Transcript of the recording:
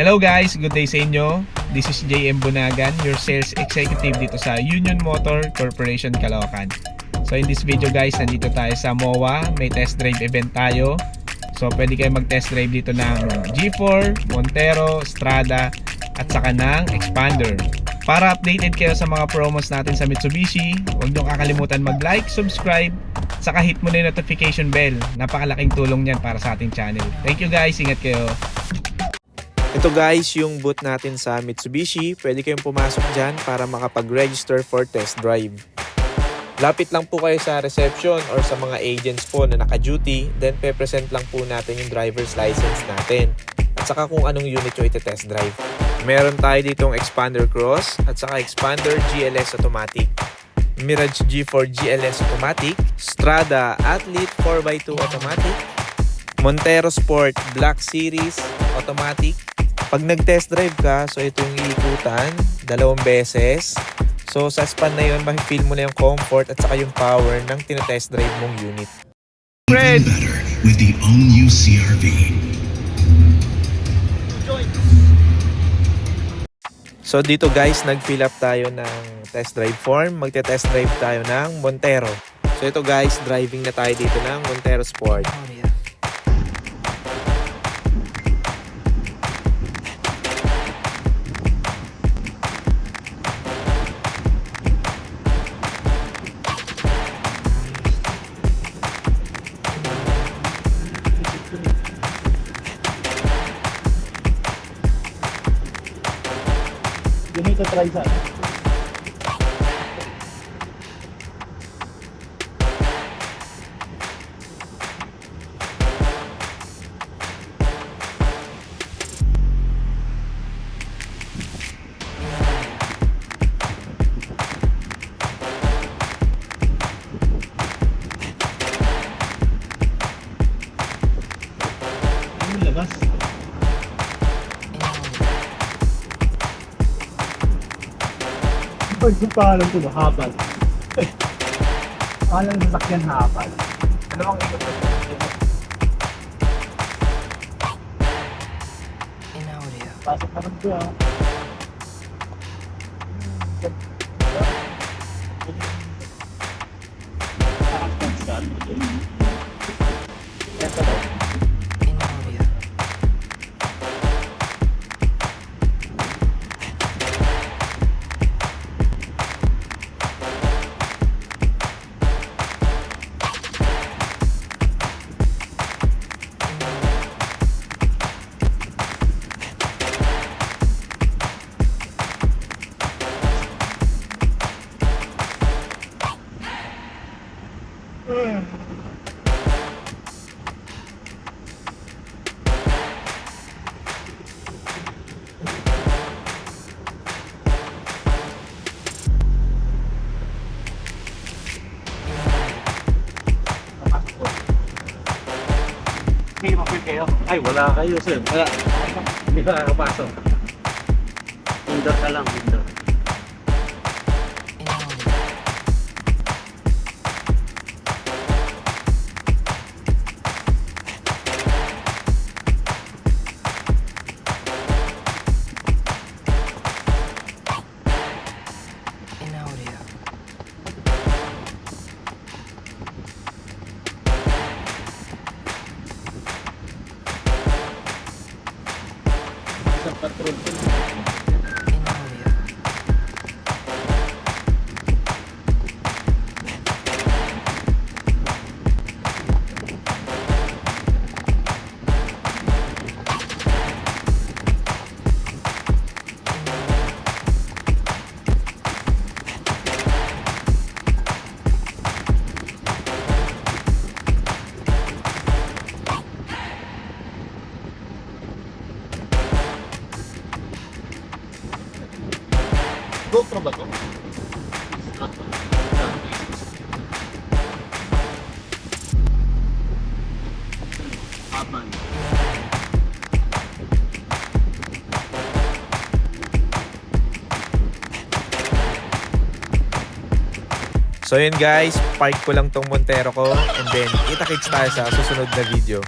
Hello guys, good day sa inyo. This is JM Bunagan, your sales executive dito sa Union Motor Corporation Caloocan. So in this video guys, nandito tayo sa MOA, may test drive event tayo. So pwede kayo mag-test drive dito ng G4, Montero, Strada, at saka ng Expander. Para updated kayo sa mga promos natin sa Mitsubishi, huwag niyong kakalimutan mag-like, subscribe, saka hit mo na yung notification bell. Napakalaking tulong niyan para sa ating channel. Thank you guys, ingat kayo. Ito guys, yung booth natin sa Mitsubishi. Pwede kayong pumasok dyan para makapag-register for test drive. Lapit lang po kayo sa reception or sa mga agents po na naka-duty. Then, pe-present lang po natin yung driver's license natin. At saka kung anong unit yung ite-test drive. Meron tayo ditong Expander Cross at saka Expander GLS Automatic. Mirage G4 GLS Automatic. Strada Athlete 4x2 Automatic. Montero Sport Black Series Automatic. Pag nag-test drive ka, so ito yung iikutan, dalawang beses. So sa span na yun, ma-feel mo na yung comfort at saka yung power ng tinetest drive mong unit. Fred! with the all-new CRV. So dito guys, nag-fill up tayo ng test drive form. Magte-test drive tayo ng Montero. So ito guys, driving na tayo dito ng Montero Sport. Ganito 再来一次 yung pangalan ko na, hapal. Pangalan ng sasakyan, hapal. Ano ang ikot sa Pasok naman ko ah. Ito Hindi ma-feel kayo. Ay, wala kayo, sir. Wala. Hindi ka nakapasok. Indoor ka lang, indoor. GoPro ba to? Hapal. So yun guys, park ko lang tong Montero ko and then kita-kits tayo sa susunod na video.